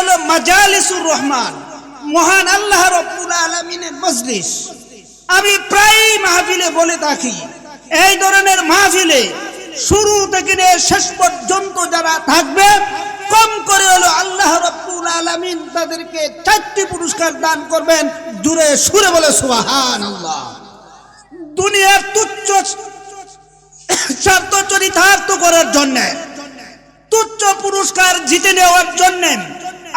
হলো মাজালিসুর রহমান। মহান আল্লাহ রব্বুল আলমিনের মজলিস। আমি প্রায় মাহফিলে বলে থাকি, এই ধরনের মাহফিলে শুরু থেকে শেষ পর্যন্ত যারা থাকবে, কম করে হলো আল্লাহ রব্বুল আলমিন তাদেরকে চারটি পুরস্কার দান করবেন দূরে সুরে বলে সুবাহান আল্লাহ দুনিয়ার তুচ্ছ স্বার্থ চরিতার্থ করার জন্যে, তুচ্ছ পুরস্কার জিতে নেওয়ার জন্য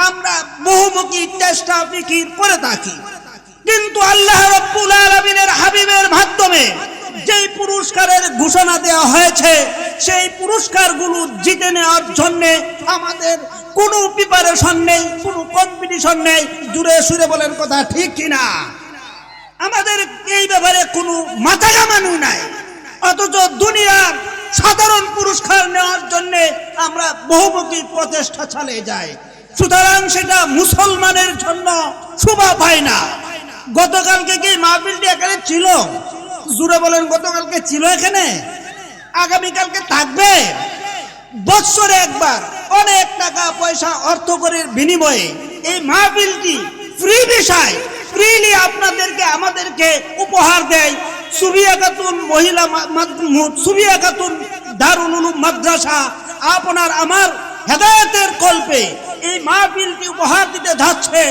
আমরা বহুমুখী চেষ্টা ফিকির করে থাকি। কিন্তু আল্লাহ রব্বুল আলমিনের হাবিবের মাধ্যমে যেই পুরস্কারের ঘোষণা দেওয়া হয়েছে, সেই পুরস্কারগুলো জিতে নেওয়ার জন্য আমাদের কোনো প্রিপারেশন নেই, কোনো কম্পিটিশন নেই। জুড়ে সুরে বলেন কথা ঠিক কিনা? আমাদের এই ব্যাপারে কোনো মাথা কামানো নাই। অথচ দুনিয়ার সাধারণ পুরস্কার নেওয়ার জন্য আমরা বহুমুখী প্রচেষ্টা চালিয়ে যাই। সুতরাং সেটা মুসলমানের জন্য শোভা পায় না। গতকালকে কি মাহফিলটি এখানে ছিল? জুড়ে বলেন গতকালকে ছিল এখানে। আগামীকালকে থাকবে। বৎসরে একবার অনেক টাকা, পয়সা অর্থ করের বিনিময়ে এই মাহফিলটি ফ্রি বিষয় ফ্রিলি আপনাদেরকে, আমাদেরকে উপহার দেয় সুবিয়া খাতুন মহিলা সুবিয়া খাতুন দারুল মাদ্রাসা। আপনার, আমার হেদায়তের কল্পে এই মাহফিলটি উপহার দিতে যাচ্ছে।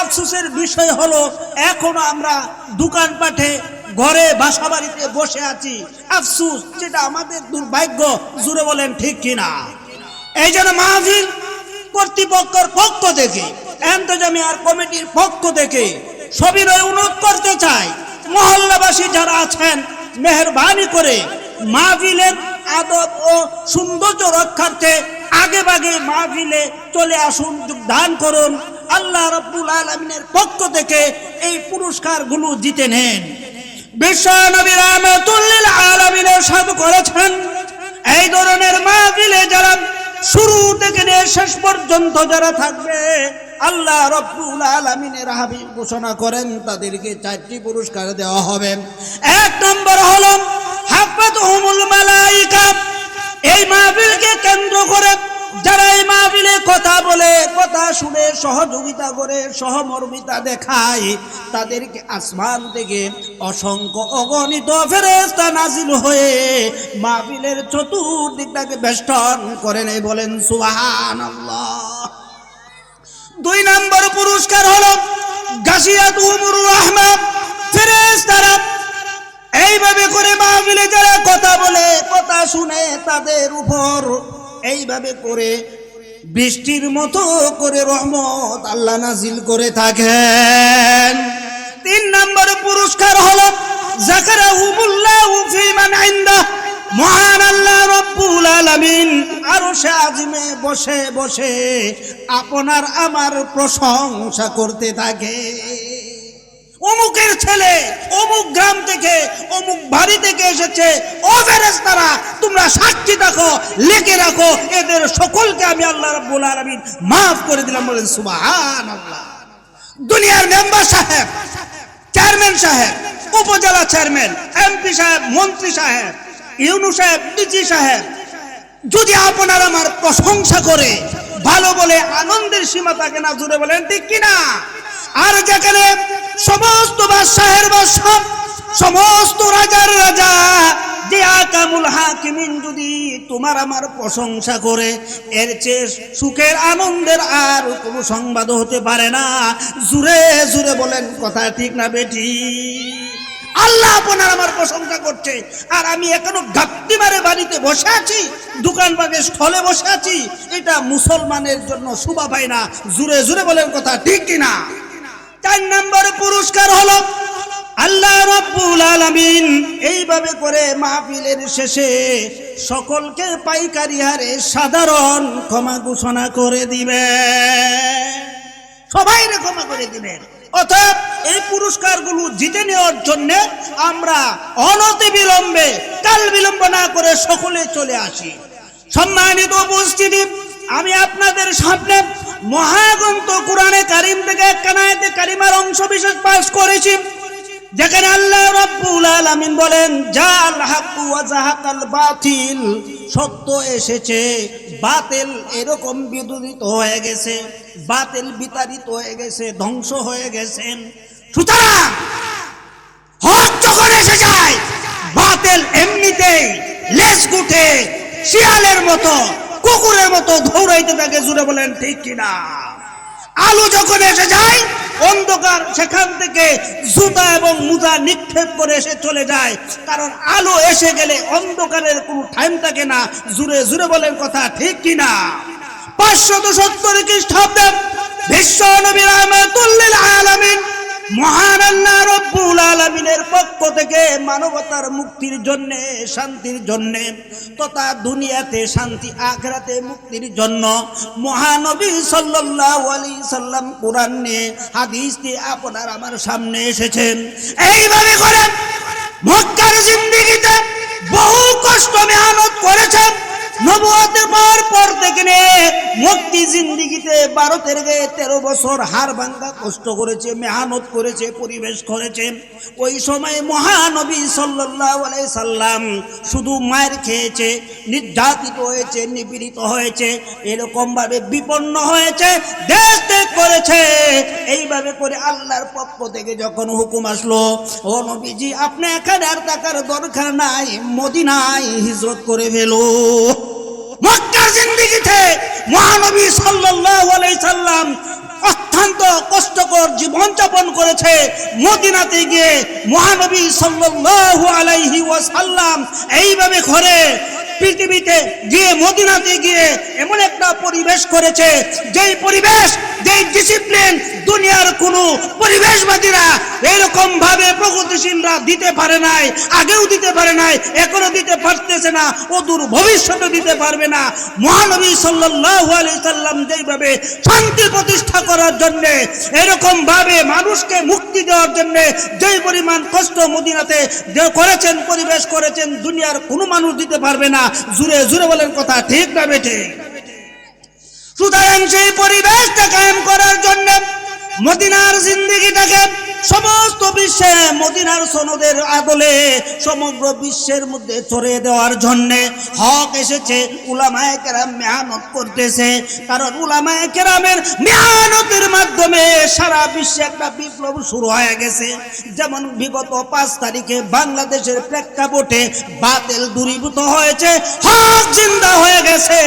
আফসোসের বিষয় হলো, এখনও আমরা দোকানপাটে ঘরে বাসা বাড়িতে বসে আছি। আফসুস যেটা আমাদের দুর্ভাগ্য জুড়ে বলেন ঠিক কিনা? এই জন্য মাহফিল কর্তৃপক্ষের পক্ষ থেকে, এন্তজামিয়ার কমিটির পক্ষ থেকে সবিনয় অনুরোধ করতে চাই, মহল্লাবাসী যারা আছেন, মেহরবানি করে মাহফিলের আদব ও সৌন্দর্য রক্ষার্থে আগে ভাগে মাহফিলে চলে আসুন, যোগদান করুন। আল্লাহ রব্বুল আলমিনের পক্ষ থেকে এই পুরস্কারগুলো জিতে নেন। বিশ্ব নবী রহমতুল্লিল আলমিনের সাধু করেছেন, এই ধরনের মাহফিলে যারা শুরু থেকে নিয়ে শেষ পর্যন্ত যারা থাকবে, আল্লাহ রব্বুল আলমিনের হাবিব ঘোষণা করেন, তাদেরকে চারটি পুরস্কার দেওয়া হবে। এক নম্বর হল হাফাত হুমুল মালাইকা। এই মাহফিলকে কেন্দ্র করে যারা এই মাহফিলে কথা বলে, কথা শুনে সহযোগিতা করে, সহমর্মিতা দেখায়, তাদেরকে আসমান থেকে অসংখ্য অগণিত ফেরেস্তা নাজিল হয়ে মাহফিলের চতুর্দিকটাকে বেষ্টন করে নেই বলেন সুবাহান দুই নম্বর পুরস্কার হলো গাছিয়াত উমরুর রহমান ফেরেস্তারা এইভাবে করে মাহফিলে যারা কথা বলে, কথা শুনে তাদের উপর এইভাবে করে বৃষ্টির মতো করে রহমত আল্লাহ নাজিল করে থাকেন। তিন নম্বর পুরস্কার হলো মহান আল্লাহ বসে বসে আপনার আমার প্রশংসা করতে থাকে। অমুকের ছেলে অমুক গ্রাম থেকে, অমুক বাড়ি থেকে এসেছে। ও তারা তোমরা সাক্ষী দেখো, লেখে রাখো। এদের সকলকে আমি আল্লাহ রাব্বুল আলামিন মাফ করে দিলাম, বলেন সুবহান আল্লাহ দুনিয়ার মেম্বার সাহেব, চেয়ারম্যান সাহেব, উপজেলা চেয়ারম্যান, এমপি সাহেব, মন্ত্রী সাহেব, ইউনু সাহেব, ডিজি সাহেব, যদি আপনার আমার প্রশংসা করে ভালো বলে আনন্দের সীমা থাকে না জুড়ে বলেন ঠিক কিনা? আর যেখানে সমস্ত বাদশাহ সমস্ত রাজার রাজা, যে আকামুল হাকিমিন যদি তোমার আমার প্রশংসা করে, এর চেয়ে সুখের আনন্দের আর কোনো সংবাদ হতে পারে না। জুড়ে জুড়ে বলেন, কথা ঠিক না বেটি। আল্লাহ আপনার আমার প্রশংসা করছে। আর আমি এখনও গাপ্তি মারে বাড়িতে বসে আছি, দোকান বাগে স্থলে বসে আছি। এটা মুসলমানের জন্য শোভা পায় না। জুড়ে জুড়ে বলেন, কথা ঠিক কিনা? চার নম্বর পুরস্কার হলো আল্লাহ রব্বুল আলামিন এইভাবে করে মাহফিলের শেষে সকলকে পাইকারি হারে সাধারণ ক্ষমা ঘোষণা করে দিবে। সবাই ক্ষমা করে দিবেন অর্থাৎ এই পুরস্কারগুলো জিতে নেওয়ার জন্য আমরা অনতি বিলম্বে, কাল বিলম্ব না করে সকলে চলে আসি। সম্মানিত উপস্থিতি, আমি আপনাদের সামনে মহাগ্রন্থ কোরআনে কারিম থেকে একখানায়তে কারিমার অংশ বিশেষ পাশ করেছি। যেখানে আল্লাহ রাব্বুল বলেন, জাল বাতিল। সত্য এসেছে, বাতিল এরকম বিদুরিত হয়ে গেছে, বাতিল বিতাড়িত হয়ে গেছে, ধ্বংস হয়ে গেছেন। সুতরাং, হক যখন এসে যায়, বাতিল এমনিতেই লেজ গুঠে শিয়ালের মতো, কুকুরের মতো দৌড়াইতে থাকে, জুড়ে বলেন, ঠিক কিনা? আলু যখন এসে যায়, অন্ধকার সেখান থেকে জুতা এবং মুজা নিক্ষেপ করে এসে চলে যায়। কারণ আলো এসে গেলে অন্ধকারের কোনো টাইম থাকে না। জুড়ে জুড়ে বলেন কথা ঠিক কিনা? পাঁচশত সত্তর খ্রিস্টাব্দে বিশ্ব নবীর আলামিন আল্লাহ রব্বুল আলামিনের পক্ষ থেকে মানবতার মুক্তির জন্য, শান্তির জন্য, তথা দুনিয়াতে শান্তি, আখরাতে মুক্তির জন্য মহানবী সাল্লাল্লাহু আলাইহি সাল্লাম কোরআন নিয়ে হাদিস দিয়ে আপনার আমার সামনে এসেছেন। এইভাবে করে মক্কার জিন্দেগিতে বহু কষ্ট মেহনত করেছেন। তেরো বছর হার কষ্ট করেছে, মেহনত করেছে, পরিবেশ ওই সময় মহানবী শুধু মায়ের খেয়েছে, নির্যাতিত হয়েছে, নিপীড়িত হয়েছে, এরকম ভাবে বিপন্ন হয়েছে, দেশ ত্যাগ করেছে। এইভাবে করে আল্লাহর পক্ষ থেকে যখন হুকুম আসলো, ও নবীজি, আপনি এখানে আর থাকার দরকার নাই, মদিনায় হিজরত করে ফেলো। মক্কার জিন্দিগিতে মহানবী সাল্লাল্লাহু আলাইহি সাল্লাম অত্যন্ত কষ্টকর জীবন যাপন করেছে। মদিনাতে গিয়ে মহানবী সাল্লাল্লাহু আলাইহি ওয়াসাল্লাম এইভাবে করে পৃথিবীতে গিয়ে মদিনাতে গিয়ে এমন একটা পরিবেশ করেছে, যেই পরিবেশ, যেই ডিসিপ্লিন দুনিয়ার কোনো পরিবেশবাদীরা এরকম ভাবে প্রগতিশীলরা দিতে পারে নাই, আগেও দিতে পারে নাই, এখনও দিতে পারতেছে না, অদূর ভবিষ্যতে দিতে পারবে না। মহানবী সাল্লাল্লাহু আলাইহি সাল্লাম যেইভাবে শান্তি প্রতিষ্ঠা করার জন্য এরকম ভাবে মানুষকে মুক্তি দেওয়ার জন্য যেই পরিমাণ কষ্ট মদিনাতে করেছেন, পরিবেশ করেছেন, দুনিয়ার কোনো মানুষ দিতে পারবে না। জুড়ে জুড়ে বলেন কথা ঠিক না বেঠে। সুতরাং সেই পরিবেশটা কায়েম করার জন্য মদিনার জিন্দিগিটাকে সমস্ত বিশ্বে মদিনার সনদের আদলে সমগ্র বিশ্বের মধ্যে ছড়িয়ে দেওয়ার জন্য হক এসেছে, উলামায়ে কেরাম মেহনত করতেছে। কারণ উলামায়ে কেরামের মেহনতের মাধ্যমে সারা বিশ্বে একটা বিপ্লব শুরু হয়ে গেছে। যেমন বিগত পাঁচ তারিখে বাংলাদেশের প্রেক্ষাপটে বাতিল দূরীভূত হয়েছে, হক জিন্দা হয়ে গেছে।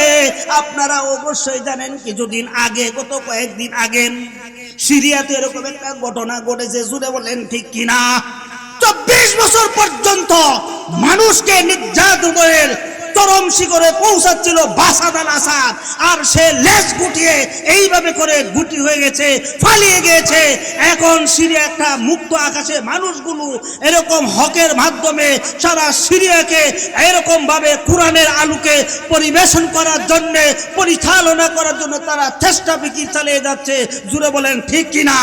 আপনারা অবশ্যই জানেন, কিছুদিন আগে, গত কয়েকদিন আগে সিরিয়াতে এরকম একটা ঘটনা ঘটেছে জুড়ে বলেন ঠিক কিনা? চব্বিশ বছর পর্যন্ত মানুষকে নির্যাতনের চরম শিখরে পৌঁছাচ্ছিল বাসাদ আল আসাদ। আর সে লেজ গুটিয়ে এইভাবে করে গুটি হয়ে গেছে, ফালিয়ে গিয়েছে। এখন সিরিয়া একটা মুক্ত আকাশে মানুষগুলো এরকম হকের মাধ্যমে সারা সিরিয়াকে এরকম ভাবে কোরআনের আলোকে পরিবেশন করার জন্য, পরিচালনা করার জন্য তারা চেষ্টা বিকি চালিয়ে যাচ্ছে। জুড়ে বলেন, ঠিক কিনা?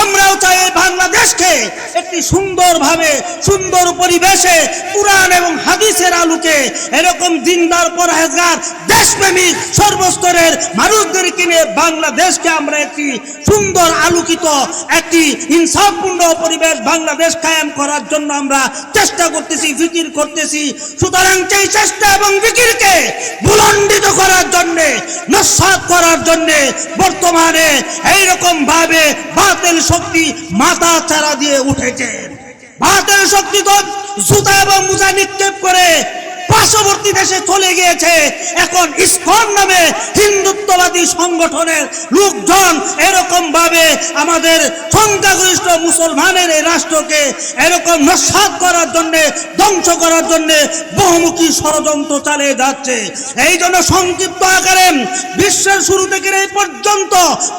আমরাও চাই এই বাংলাদেশকে একটি সুন্দরভাবে, সুন্দর পরিবেশে কোরআন এবং হাদিসের আলোকে এরকম দিনদার, পরহেজগার, দেশপ্রেমিক, সর্বস্তরের মানুষদের কিনে বাংলাদেশকে আমরা একটি সুন্দর, আলোকিত, একটি ইনসাফপূর্ণ পরিবেশ বাংলাদেশ কায়েম করার জন্য আমরা চেষ্টা করতেছি ফিকির করতেছি। সুতরাং সেই চেষ্টা এবং ফিকিরকে বুলন্ডিত করার জন্যে, নস্বাত করার জন্যে বর্তমানে এইরকম ভাবে বাতিল শক্তি মাথা চারা দিয়ে উঠেছে। বাতিল শক্তি তো জুতা এবং মুজা নিক্ষেপ করে পার্শ্ববর্তী দেশে চলে গিয়েছে। এখন ইসকন নামে হিন্দুত্ববাদী সংগঠনের লোকজন এরকম ভাবে আমাদের সংখ্যাগরিষ্ঠ মুসলমানের এই রাষ্ট্রকে এরকম নস্বাত করার জন্য, ধ্বংস করার জন্য বহুমুখী ষড়যন্ত্র চালিয়ে যাচ্ছে। এই জন্য সংক্ষিপ্ত আকারে বিশ্বের শুরু থেকে এই পর্যন্ত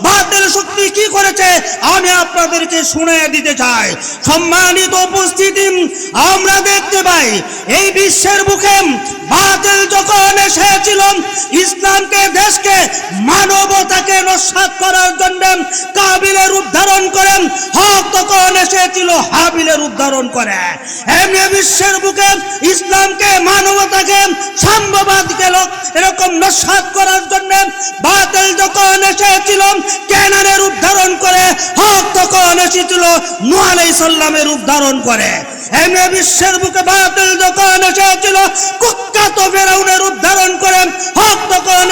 বাতিল শক্তি কি করেছে, আমি আপনাদেরকে শুনে দিতে চাই। সম্মানিত উপস্থিতি, আমরা দেখতে পাই, এই বিশ্বের বুকে বাতিল যখন এসেছিল, ইসলামকে, দেশকে, মানবতাকে নস্বাত করার জন্য কাবিলের উদ্ধারণ করেন হক তখন এসেছিল, হাবিলের উদ্ধারণ করে। এমনি বিশ্বের বুকে ইসলামকে, মানবতাকে, সাম্যবাদকে লোক এরকম নস্বাত করার জন্য বাতিল যখন এসেছিল কেনারের উদ্ধারণ করে, হক তখন এসেছিল আলাইহিস সাল্লামের উদ্ধারণ করে। এমনি বিশ্বের বুকে বাতিল যখন এসেছিল কুখ্যাত ফেরাউনের উদ্ধারণ করে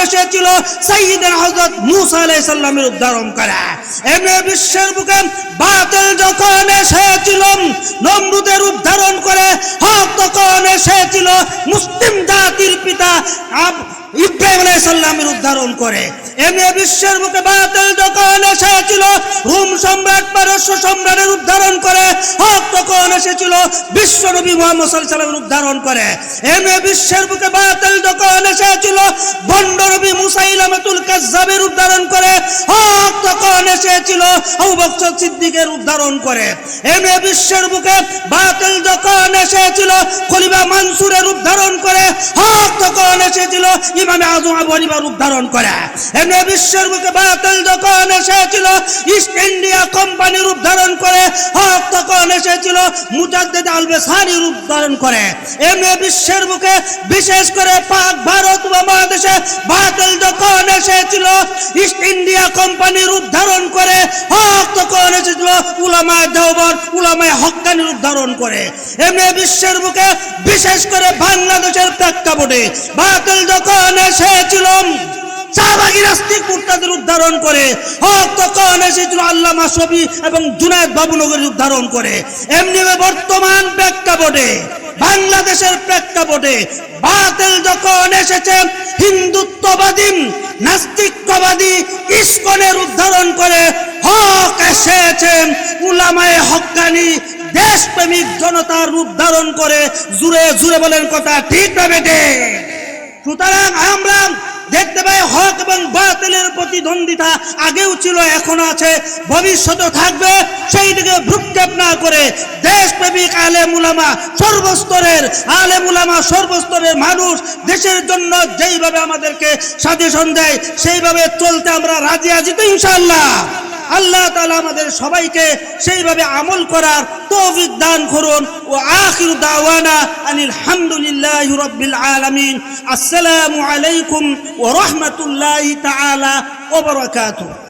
এসেছিল মুসা উদ্ধারণ করে। এমনি বিশ্বের বুকে বাতিল যখন এসেছিল, নমরুদের উদ্ধারণ করে এসেছিল মুসলিম জাতির পিতা ইব্রাহিম আলাইহিস সালামের উদ্ধারণ করে। এমনি বিশ্বের বুকে বাতিল যখন এসেছিল, রোম সম্রাট পারস্য সম্রাটের উদ্ধারণ করে হক এসেছিল, বিশ্ব নবী মোহাম্মদ আলাইহি সাল্লামের উদ্ধারণ করে। এমনি বিশ্বের বুকে বাতিল যখন এসেছিল, বন্ড নবী মুসাইলামাতুল কাজ্জাবের উদ্ধারণ করে। হক তখন এসেছিল, আবু সিদ্দিকের উদ্ধারণ করে। এমনি বিশ্বের বুকে বাতিল যখন এসেছিল, খলিফা মানসুরের উদ্ধারণ করে। হক তখন এসেছিল, ইমাম আজম আবু হানিফার উদ্ধারণ করে। এমনি বিশ্বের বুকে বাতিল যখন এসেছিল, ইস্ট ইন্ডিয়া কোম্পানির উদ্ধারণ করে। হক তখন এসেছিল মুজাদ্দিদ বেসানির উদ্ধারণ করে। এমনি বিশ্বের বিশেষ করে পাক ভারত উপমহাদেশে বাতিল যখন এসেছিল ইস্ট ইন্ডিয়া কোম্পানির উদ্ধারণ করে, হক তখন এসেছিল উলামায় দেওবর, উলামায় হক্কানির উদ্ধারণ করে। এমনি বিশ্বের বুকে বিশেষ করে বাংলাদেশের প্রেক্ষাপটে বাতিল যখন এসেছিল শাহবাগী মুক্তাদের উদ্ধারণ করে। হক তখন এসেছিল আল্লামা ছবি এবং জুনায়দ বাবুনগরীর উদ্ধারণ করে। এমনি বর্তমান প্রেক্ষাপটে, বাংলাদেশের প্রেক্ষাপটে বাতিল যখন এসেছে, হিন্দুত্ববাদী, নাস্তিকবাদী ইস্কনের উদ্ধারণ করে হক এসেছে। উলামায়ে হক্কানি, দেশপ্রেমিক জনতার উদ্ধারণ করে। জুড়ে জুড়ে বলেন কথা ঠিক না বেটে সুতরাং আমরা দেখতে পাই হক এবং বাতিলের প্রতিদ্বন্দ্বিতা আগেও ছিল, এখন আছে ভবিষ্যতে থাকবে। সেই দিকে ভ্রুক্ষেপ না করে দেশপ্রেমিক আলে মুলামা সর্বস্তরের আলে মুলামা সর্বস্তরের মানুষ দেশের জন্য যেইভাবে আমাদেরকে সাজেশন দেয়, সেইভাবে চলতে আমরা রাজি আছি তো ইনশাল্লাহ আল্লাহ তালা আমাদের সবাইকে সেইভাবে আমল করার তৌফিক দান করুন। ও আখির দাওয়ানা আনিল হামদুলিল্লাহি আলমিন আলামিন। আসসালামু আলাইকুম ও রহমতুল্লাহ তালা ওবরকাত